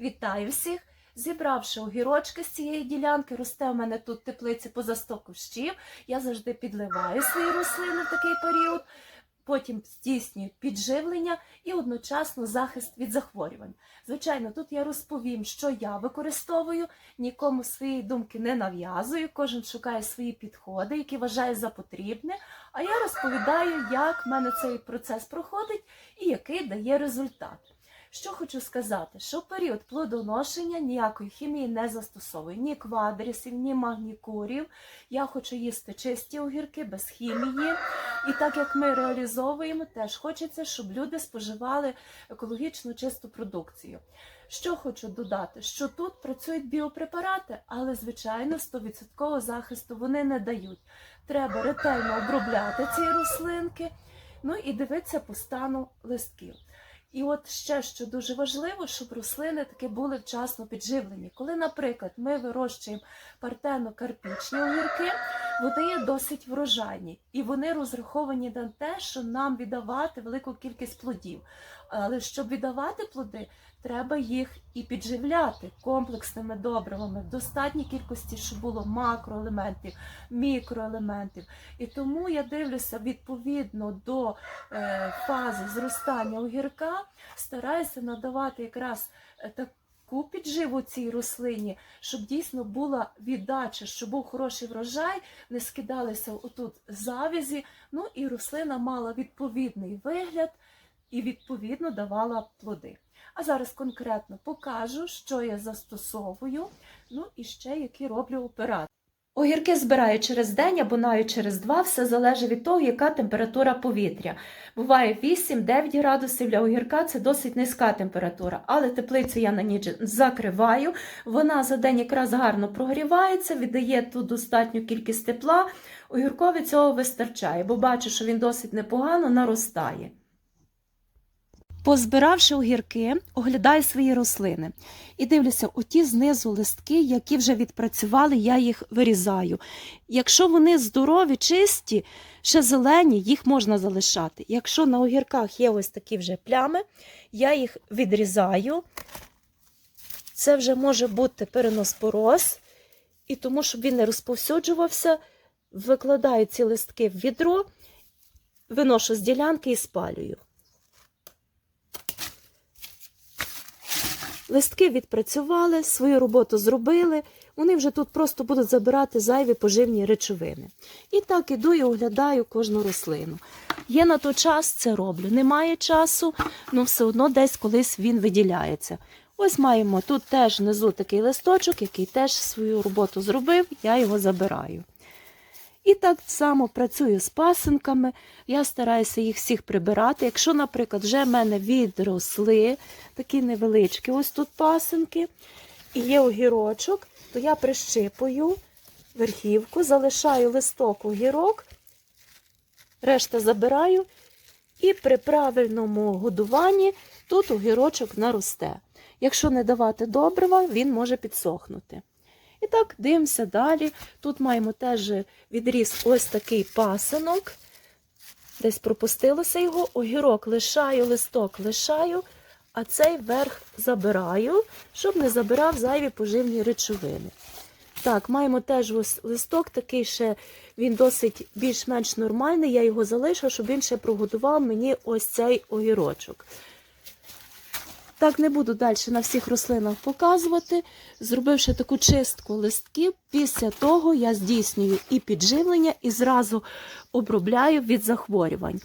Вітаю всіх! Зібравши огірочки з цієї ділянки, росте в мене тут теплиці поза 100 кущів. Я завжди підливаю свої рослини в такий період, потім здійснюю підживлення і одночасно захист від захворювань. Звичайно, тут я розповім, що я використовую, нікому свої думки не нав'язую, кожен шукає свої підходи, які вважає за потрібне. А я розповідаю, як в мене цей процес проходить і який дає результат. Що хочу сказати, що в період плодоношення ніякої хімії не застосовую, ні квадрісів, ні магнікурів. Я хочу їсти чисті огірки без хімії. І так як ми реалізовуємо, теж хочеться, щоб люди споживали екологічно чисту продукцію. Що хочу додати, що тут працюють біопрепарати, але звичайно 100% захисту вони не дають. Треба ретельно обробляти ці рослинки, ну і дивитися по стану листків. І от ще що дуже важливо, щоб рослини таки були вчасно підживлені. Коли, наприклад, ми вирощуємо партено-карпічні огірки, вони є досить врожайні і вони розраховані на те, що нам віддавати велику кількість плодів. Але щоб віддавати плоди, треба їх і підживляти комплексними добривами в достатній кількості, щоб було макроелементів, мікроелементів. І тому я дивлюся відповідно до е, фази зростання огірка, стараюся надавати якраз е, таку підживу цій рослині, щоб дійсно була віддача, щоб був хороший врожай, не скидалися отут завязі, ну і рослина мала відповідний вигляд і відповідно давала плоди. А зараз конкретно покажу, що я застосовую, ну і ще які роблю операції. Огірки збираю через день або навіть через два, все залежить від того, яка температура повітря. Буває 8-9 градусів для огірка це досить низька температура, але теплицю я на ніч закриваю. Вона за день якраз гарно прогрівається, віддає тут достатню кількість тепла. Огіркові цього вистачає, бо бачу, що він досить непогано наростає. Позбиравши огірки, оглядаю свої рослини і дивлюся, оті знизу листки, які вже відпрацювали, я їх вирізаю. Якщо вони здорові, чисті, ще зелені, їх можна залишати. Якщо на огірках є ось такі вже плями, я їх відрізаю. Це вже може бути переноспороз, і тому, щоб він не розповсюджувався, викладаю ці листки в відро, виношу з ділянки і спалюю. Листки відпрацювали, свою роботу зробили, вони вже тут просто будуть забирати зайві поживні речовини. І так іду і оглядаю кожну рослину. Є на той час це роблю. Немає часу, але все одно десь колись він виділяється. Ось маємо тут теж внизу такий листочок, який теж свою роботу зробив, я його забираю. І так само працюю з пасинками, я стараюся їх всіх прибирати. Якщо, наприклад, вже в мене відросли такі невеличкі ось тут пасинки, і є огірочок, то я прищипую верхівку, залишаю листок огірок, решта забираю, і при правильному годуванні тут огірочок наросте. Якщо не давати добрива, він може підсохнути. І так, дивимося далі. Тут маємо теж відріз ось такий пасинок. Десь пропустилося його, огірок лишаю, листок лишаю, а цей верх забираю, щоб не забирав зайві поживні речовини. Так, маємо теж ось листок, такий ще він досить більш-менш нормальний. Я його залишу, щоб він ще прогодував мені ось цей огірочок. Так, не буду далі на всіх рослинах показувати. Зробивши таку чистку листків, після того я здійснюю і підживлення, і зразу обробляю від захворювань.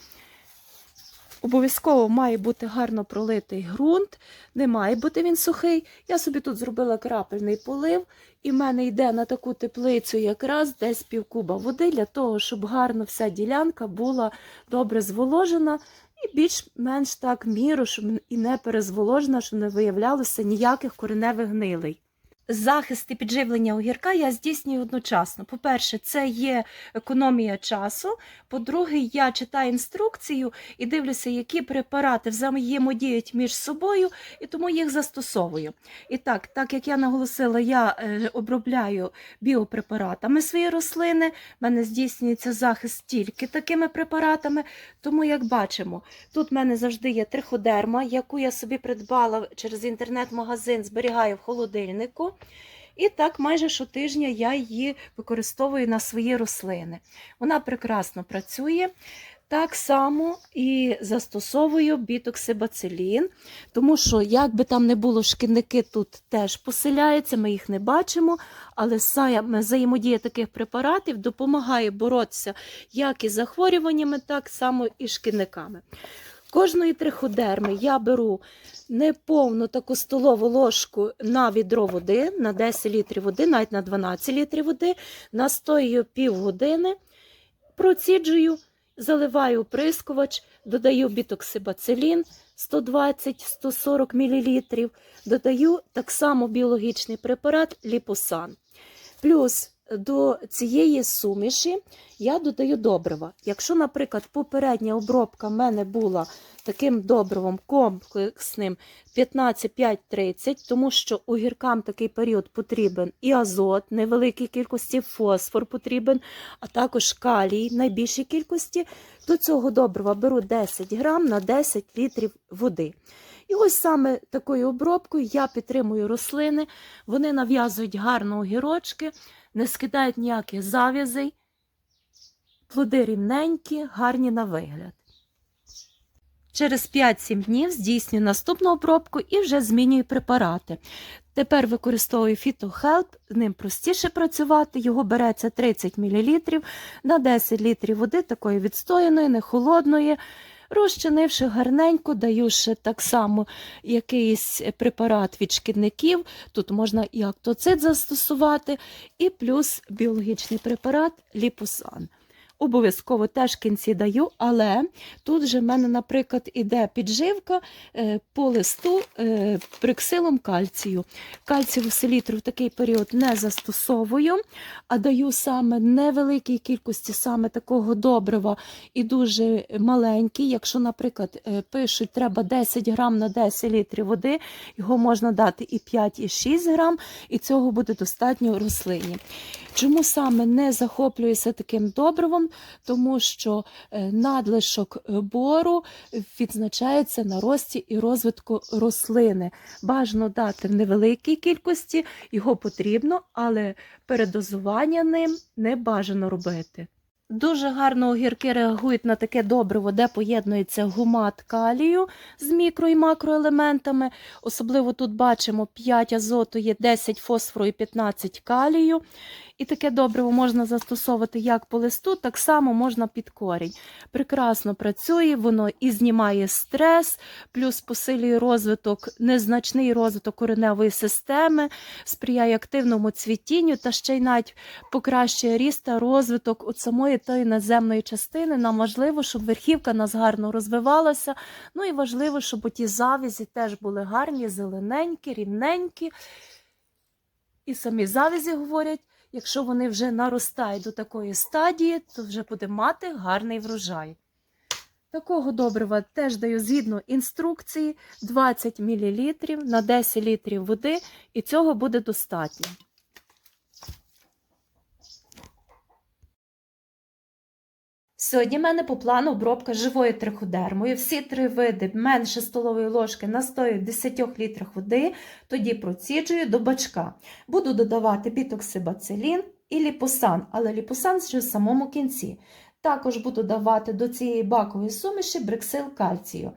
Обов'язково має бути гарно пролитий ґрунт, не має бути він сухий. Я собі тут зробила крапельний полив, і в мене йде на таку теплицю якраз десь півкуба води, для того, щоб гарно вся ділянка була добре зволожена і більш-менш так міру, щоб і не перезволожена, щоб не виявлялося ніяких кореневих гнилей. Захист і підживлення огірка я здійснюю одночасно. По-перше, це є економія часу. По-друге, я читаю інструкцію і дивлюся, які препарати взаємодіють між собою, і тому їх застосовую. І так, так як я наголосила, я е, обробляю біопрепаратами свої рослини. в мене здійснюється захист тільки такими препаратами. Тому, як бачимо, тут в мене завжди є триходерма, яку я собі придбала через інтернет-магазин, зберігаю в холодильнику. І так майже щотижня я її використовую на свої рослини. Вона прекрасно працює. Так само і застосовую бітоксибацилін, тому що, як би там не було, шкідники тут теж поселяються, ми їх не бачимо, але взаємодія таких препаратів допомагає боротися як із захворюваннями, так само і шкідниками. Кожної триходерми я беру неповну таку столову ложку на відро води, на 10 літрів води, навіть на 12 літрів води, настоюю півгодини, проціджую, заливаю оприскувач, додаю бітоксибацилін 120-140 мл, додаю так само біологічний препарат ліпосан. Плюс до цієї суміші я додаю добрива. Якщо, наприклад, попередня обробка в мене була таким добривом комплексним 15-5-30, тому що огіркам такий період потрібен і азот, невеликій кількості фосфор потрібен, а також калій найбільшій кількості, до цього добрива беру 10 грам на 10 літрів води. І ось саме такою обробкою я підтримую рослини, вони нав'язують гарно огірочки, не скидають ніяких зав'язей, плоди рівненькі, гарні на вигляд. Через 5-7 днів здійснюю наступну обробку і вже змінюю препарати. Тепер використовую фітохелп, ним простіше працювати, його береться 30 мл на 10 літрів води, такої відстояної, не холодної. Розчинивши гарненько, даю ще так само якийсь препарат від шкідників. Тут можна і актоцид застосувати, і плюс біологічний препарат ліпосан. Обов'язково теж кінці даю, але тут же в мене, наприклад, іде підживка е, по листу е, приксилом кальцію. Кальцію селітру в такий період не застосовую, а даю саме невеликій кількості саме такого добрива і дуже маленький. Якщо, наприклад, е, пишуть, треба 10 грам на 10 літрів води, його можна дати і 5, і 6 грам, і цього буде достатньо рослині. Чому саме не захоплююся таким добривом? Тому що е, надлишок е, бору відзначається на рості і розвитку рослини. Бажано дати в невеликій кількості, його потрібно, але передозування ним не бажано робити. Дуже гарно огірки реагують на таке добриво, де поєднується гумат калію з мікро і макроелементами. Особливо тут бачимо 5 азоту, є 10 фосфору і 15 калію. І таке добриво можна застосовувати як по листу, так само можна під корінь. Прекрасно працює, воно і знімає стрес, плюс посилює розвиток, незначний розвиток кореневої системи, сприяє активному цвітінню та ще й навіть покращує ріст та розвиток от самої тої наземної частини. Нам важливо, щоб верхівка нас гарно розвивалася. Ну і важливо, щоб ті завязі теж були гарні, зелененькі, рівненькі. І самі завязі говорять. Якщо вони вже наростають до такої стадії, то вже буде мати гарний врожай. Такого добрива теж даю згідно інструкції 20 мл на 10 літрів води, і цього буде достатньо. Сьогодні в мене по плану обробка живою триходермою. Всі три види менше столової ложки настою в 10 літрах води, тоді проціджую до бачка. Буду додавати бітоксибацилін і ліпосан, але ліпосан ще в самому кінці. Також буду давати до цієї бакової суміші бриксил кальцію.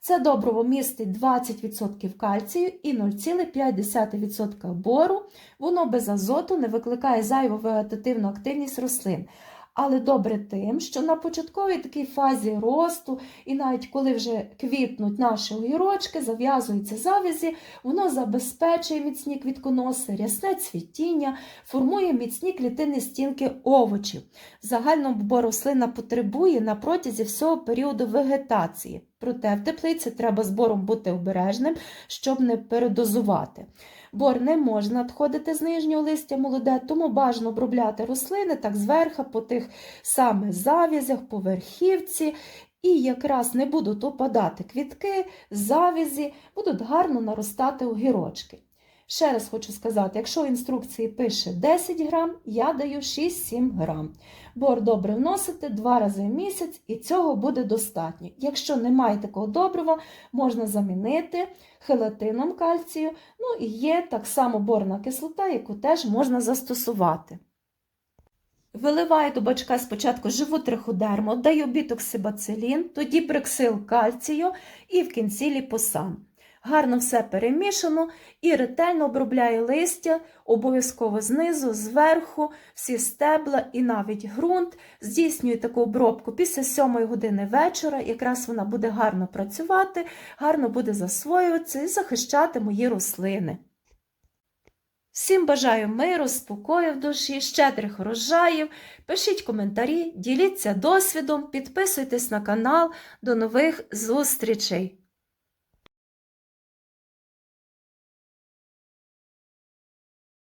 Це добриво містить 20% кальцію і 0,5% бору. Воно без азоту не викликає зайву вегетативну активність рослин. Але добре тим, що на початковій такій фазі росту, і навіть коли вже квітнуть наші огірочки, зав'язуються завязі, воно забезпечує міцні квітконоси, рясне цвітіння, формує міцні клітини стінки овочів. Загально бо рослина потребує на протязі всього періоду вегетації. Проте в теплиці треба з бором бути обережним, щоб не передозувати. Бор не може надходити з нижнього листя молоде, тому бажано обробляти рослини так зверху по тих самих завязях, по верхівці. І якраз не будуть опадати квітки, завязі, будуть гарно наростати огірочки. Ще раз хочу сказати, якщо в інструкції пише 10 грам, я даю 6-7 грам. Бор добре вносити два рази в місяць, і цього буде достатньо. Якщо немає такого добрива, можна замінити хелатином кальцію. Ну і є так само борна кислота, яку теж можна застосувати. Виливаю до бачка спочатку живу триходерму, даю бітоксибацилін, тоді брексил кальцію і в кінці ліпосан. Гарно все перемішано і ретельно обробляю листя, обов'язково знизу, зверху, всі стебла і навіть ґрунт. Здійснюю таку обробку після 7 години вечора. Якраз вона буде гарно працювати, гарно буде засвоюватися і захищати мої рослини. Всім бажаю миру, спокою в душі, щедрих урожаїв. Пишіть коментарі, діліться досвідом, підписуйтесь на канал. До нових зустрічей!